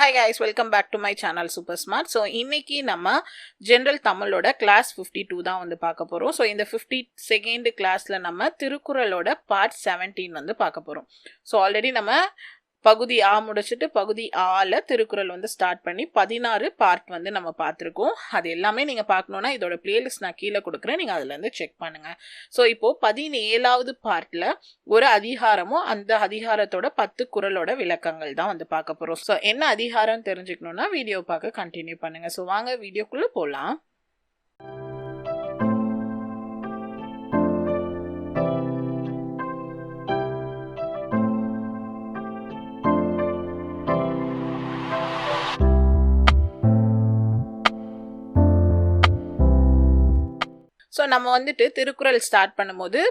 Hi guys welcome back to my channel super smart so இன்னைக்கு நம்ம general தமிழோட class fifty two தான் வந்து பார்க்க போகிறோம் ஸோ இந்த ஃபிஃப்டி செகண்ட் கிளாஸில் நம்ம திருக்குறளோட பார்ட் செவன்டீன் வந்து பார்க்க போகிறோம் ஸோ ஆல்ரெடி நம்ம பகுதி ஆ முடிச்சுட்டு பகுதி ஆல திருக்குறள் வந்து ஸ்டார்ட் பண்ணி பதினாறு பார்ட் வந்து நம்ம பார்த்துருக்கோம். அது எல்லாமே நீங்கள் பார்க்கணுன்னா இதோட பிளேலிஸ்ட் நான் கீழே கொடுக்குறேன். நீங்கள் அதுலேருந்து செக் பண்ணுங்கள் ஸோ இப்போது பதினேழாவது பார்ட்டில் ஒரு அதிகாரமும் அந்த அதிகாரத்தோட பத்து குறளோட விளக்கங்கள் தான் வந்து பார்க்க போகிறோம் ஸோ என்ன அதிகாரம் தெரிஞ்சுக்கணுன்னா வீடியோ பார்க்க கண்டினியூ பண்ணுங்க. ஸோ வாங்க வீடியோக்குள்ளே போகலாம் நம்ம வந்துட்டு திருக்குறள் ஸ்டார்ட் பண்ணும்போது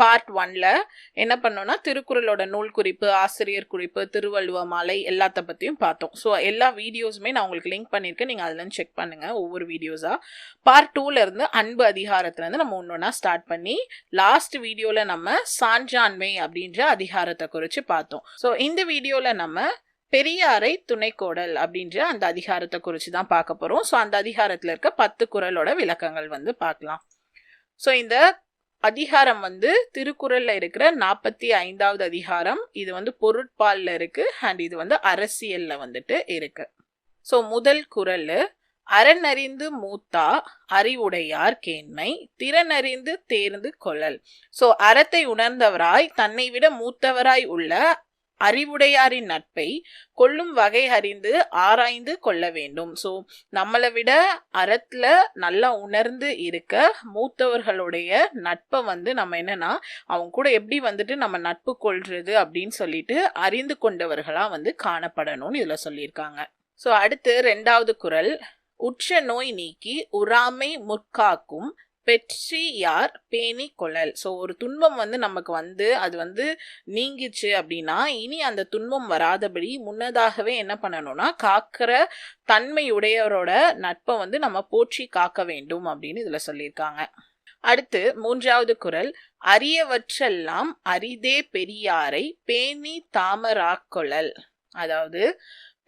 பார்ட் ஒன்ல என்ன பண்ணோம்னா திருக்குறளோட நூல் குறிப்பு ஆசிரியர் குறிப்பு திருவள்ளுவ மாலை எல்லாத்த பற்றியும் பார்த்தோம். ஸோ எல்லா வீடியோஸுமே நான் உங்களுக்கு லிங்க் பண்ணியிருக்கேன். நீங்கள் அதில் செக் பண்ணுங்கள் ஒவ்வொரு வீடியோஸாக பார்ட் டூல இருந்து அன்பு அதிகாரத்துலேருந்து நம்ம ஒன்று ஒன்றா ஸ்டார்ட் பண்ணி லாஸ்ட் வீடியோவில் நம்ம சான்றாண்மை அப்படின்ற அதிகாரத்தை குறித்து பார்த்தோம். ஸோ இந்த வீடியோவில் நம்ம பெரியாரை துணைக்கோடல் அப்படின்ற அந்த அதிகாரத்தை குறித்து தான் பார்க்க போகிறோம் ஸோ அந்த அதிகாரத்தில் இருக்க பத்து குறளோட விளக்கங்கள் வந்து பார்க்கலாம். ஸோ இந்த அதிகாரம் வந்து திருக்குறளில் இருக்கிற நாற்பத்தி ஐந்தாவது அதிகாரம். இது வந்து பொருட்பாலில் இருக்குது அண்ட் இது வந்து அரசியலில் வந்துட்டு இருக்கு. ஸோ முதல் குறள் அறநறிந்து மூத்தா அறிவுடையார் கேண்மை திறனறிந்து தேர்ந்து கொள்ளல். ஸோ அறத்தை உணர்ந்தவராய் தன்னை விட மூத்தவராய் உள்ள அறிவுடையாரின் நட்பை கொள்ளும் வகை அறிந்து ஆராய்ந்து கொள்ள வேண்டும். ஸோ நம்மளை விட அறத்தில் நல்லா உணர்ந்து இருக்க மூத்தவர்களுடைய நட்பை வந்து நம்ம என்னன்னா அவங்க கூட எப்படி வந்துட்டு நம்ம நட்பு கொள்றது அப்படின்னு சொல்லிட்டு அறிந்து கொண்டவர்களாக வந்து காணப்படணும்னு இதில் சொல்லியிருக்காங்க. ஸோ அடுத்து ரெண்டாவது குரல். உற்ற நோய் நீக்கி உறாமை முற்காக்கும் பெற்றி யார் பேணி கொள்ளல். ஸோ ஒரு துன்பம் வந்து நமக்கு வந்து அது வந்து நீங்கிச்சு அப்படின்னா இனி அந்த துன்பம் வராதபடி முன்னதாகவே என்ன பண்ணணும்னா காக்கிற தன்மையுடையவரோட நட்பை வந்து நம்ம போற்றி காக்க வேண்டும் அப்படின்னு இதில் சொல்லியிருக்காங்க. அடுத்து மூன்றாவது குரல். அரியவற்றெல்லாம் அரிதே பெரியாரை பேணி தாமராக்கொள்ளல் அதாவது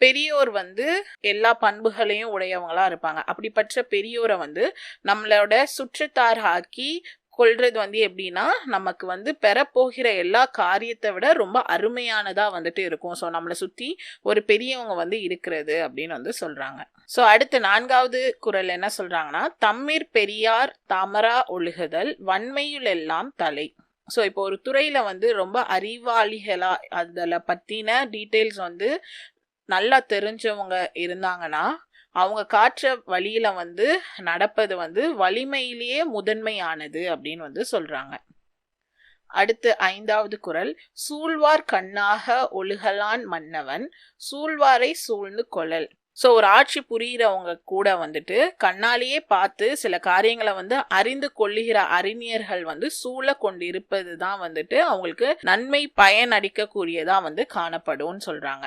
பெரியோர் வந்து எல்லா பண்புகளையும் உடையவங்களா இருப்பாங்க. அப்படிப்பட்ட பெரியோரை வந்து நம்மளோட சுற்றத்தார் ஆக்கி கொள்றது வந்து எப்படின்னா நமக்கு வந்து பெறப்போகிற எல்லா காரியத்தை விட ரொம்ப அருமையானதாக வந்துட்டு இருக்கும். ஸோ நம்மளை சுற்றி ஒரு பெரியவங்க வந்து இருக்கிறது அப்படின்னு வந்து சொல்கிறாங்க ஸோ அடுத்து நான்காவது குரல் என்ன சொல்கிறாங்கன்னா தம்மீர் பெரியார் தாமரா ஒழுகுதல் வன்மையுள் எல்லாம் தலை. ஸோ இப்போ ஒரு துறையில் வந்து ரொம்ப அறிவாளிகளாக அதில் பற்றின டீட்டெயில்ஸ் வந்து நல்லா தெரிஞ்சவங்க இருந்தாங்கன்னா அவங்க காற்ற வழியில் வந்து நடப்பது வந்து வலிமையிலேயே முதன்மையானது அப்படின்னு வந்து சொல்கிறாங்க அடுத்து ஐந்தாவது குரல் சூழ்வார் கண்ணாக ஒழுகலான் மன்னவன் சூழ்வாரை சூழ்ந்து கொள்ளல் ஸோ ஒரு ஆட்சி புரிகிறவங்க கூட வந்துட்டு கண்ணாலேயே பார்த்து சில காரியங்களை வந்து அறிந்து கொள்ளுகிற அறிஞர்கள் வந்து சூழ கொண்டு இருப்பது தான் வந்துட்டு அவங்களுக்கு நன்மை பயன் அடிக்கக்கூடியதாக வந்து காணப்படும்னு சொல்கிறாங்க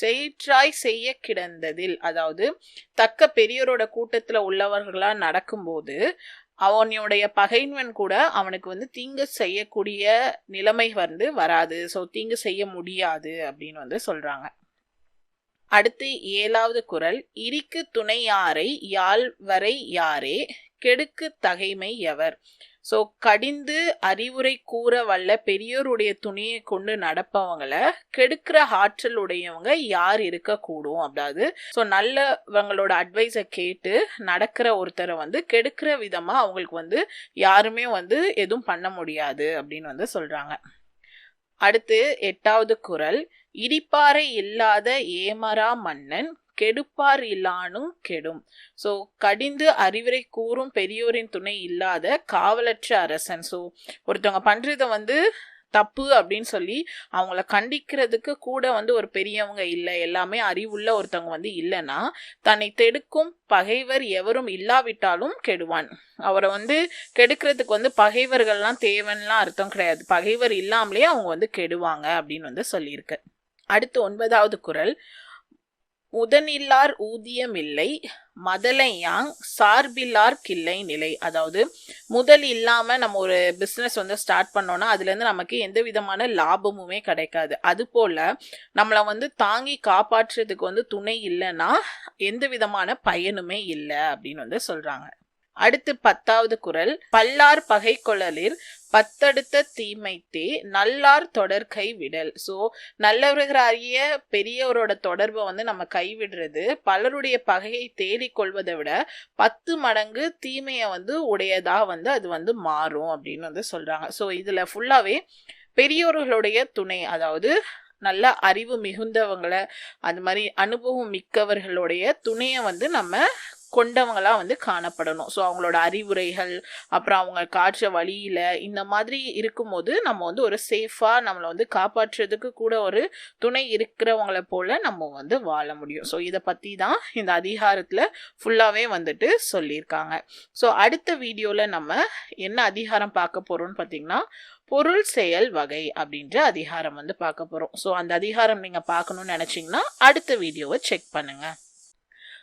செயிற்றாய் செய்ய கிடந்ததில் அதாவது தக்க பெரியோரோட கூட்டத்துல உள்ளவர்களா நடக்கும்போது அவனுடைய பகைன்வன் கூட அவனுக்கு வந்து தீங்கு செய்யக்கூடிய நிலைமை வந்து வராது. ஸோ தீங்கு செய்ய முடியாது அப்படின்னு வந்து சொல்றாங்க. அடுத்து ஏழாவது குரல் இடிக்கு துணை யாரை யாழ் வரை யாரே கெடுக்கு தகைமை எவர்? ஸோ கடிந்து அறிவுரை கூற வல்ல பெரியோருடைய துணியை கொண்டு நடப்பவங்களை கெடுக்கிற ஆற்றல் உடையவங்க யார் இருக்கக்கூடும் அதாவது ஸோ நல்லவங்களோட அட்வைஸை கேட்டு நடக்கிற ஒருத்தரை வந்து கெடுக்கிற விதமாக அவங்களுக்கு வந்து யாருமே வந்து எதுவும் பண்ண முடியாது அப்படின்னு வந்து சொல்கிறாங்க அடுத்து எட்டாவது குரல் இடிப்பாறை இல்லாத ஏமரா மன்னன் கெடுப்பார் இல்லானும் கெடும். ஸோ கடிந்து அறிவுரை கூறும் பெரியோரின் துணை இல்லாத காவலற்ற அரசன். ஸோ ஒருத்தவங்க பண்ணுறத வந்து தப்பு அப்படின்னு சொல்லி அவங்கள கண்டிக்கிறதுக்கு கூட வந்து ஒரு பெரியவங்க இல்லை. எல்லாமே அறிவுள்ள ஒருத்தவங்க வந்து இல்லைன்னா தன்னை தெடுக்கும் பகைவர் எவரும் இல்லாவிட்டாலும் கெடுவான். அவரை வந்து கெடுக்கிறதுக்கு வந்து பகைவர்கள்லாம் தேவைன்னுலாம் அர்த்தம் கிடையாது. பகைவர் இல்லாமலே அவங்க வந்து கெடுவாங்க அப்படின்னு வந்து சொல்லியிருக்கு. அடுத்து ஒன்பதாவது குரல். முதனில்லார் ஊதியம் இல்லை மதலையாங் சார்பில்லார் கிள்ளை நிலை அதாவது முதல் இல்லாமல் நம்ம ஒரு பிஸ்னஸ் வந்து ஸ்டார்ட் பண்ணோன்னா அதுலேருந்து நமக்கு எந்த விதமான லாபமுமே கிடைக்காது. அதுபோல் நம்மளை வந்து தாங்கி காப்பாற்றுறதுக்கு வந்து துணை இல்லைன்னா எந்த விதமான பயனுமே இல்லை அப்படின்னு வந்து சொல்கிறாங்க அடுத்து பத்தாவது குரல் பல்லார் பகை கொள்ளலிர் பத்தடுத்த தீமைத்தே நல்லார் தொடர் கைவிடல் ஸோ நல்லவர்களாகிய பெரியவரோட தொடர்பை வந்து நம்ம கைவிடுறது பலருடைய பகையை தேடிக் கொள்வதை விட பத்து மடங்கு தீமையை வந்து உடையதாக வந்து அது வந்து மாறும் அப்படின்னு வந்து சொல்கிறாங்க ஸோ இதில் ஃபுல்லாகவே பெரியோர்களுடைய துணை அதாவது நல்ல அறிவு மிகுந்தவங்களை அது மாதிரி அனுபவம் மிக்கவர்களுடைய துணையை வந்து நம்ம கொண்டவங்களாக வந்து காணப்படணும். ஸோ அவங்களோட அறிவுரைகள் அப்புறம் அவங்க காற்ற வழியில் இந்த மாதிரி இருக்கும்போது நம்ம வந்து ஒரு சேஃபாக நம்மளை வந்து காப்பாற்றுறதுக்கு கூட ஒரு துணை இருக்கிறவங்கள போல நம்ம வந்து வாழ முடியும். ஸோ இதை பற்றி தான் இந்த அதிகாரத்தில் ஃபுல்லாகவே வந்துட்டு சொல்லியிருக்காங்க. ஸோ அடுத்த வீடியோவில் நம்ம என்ன அதிகாரம் பார்க்க போகிறோம்னு பார்த்தீங்கன்னா பொருள் செயல் வகை அப்படின்ற அதிகாரம் வந்து பார்க்க போகிறோம் ஸோ அந்த அதிகாரம் நீங்கள் பார்க்கணும்னு நினச்சிங்கன்னா அடுத்த வீடியோவை செக் பண்ணுங்கள்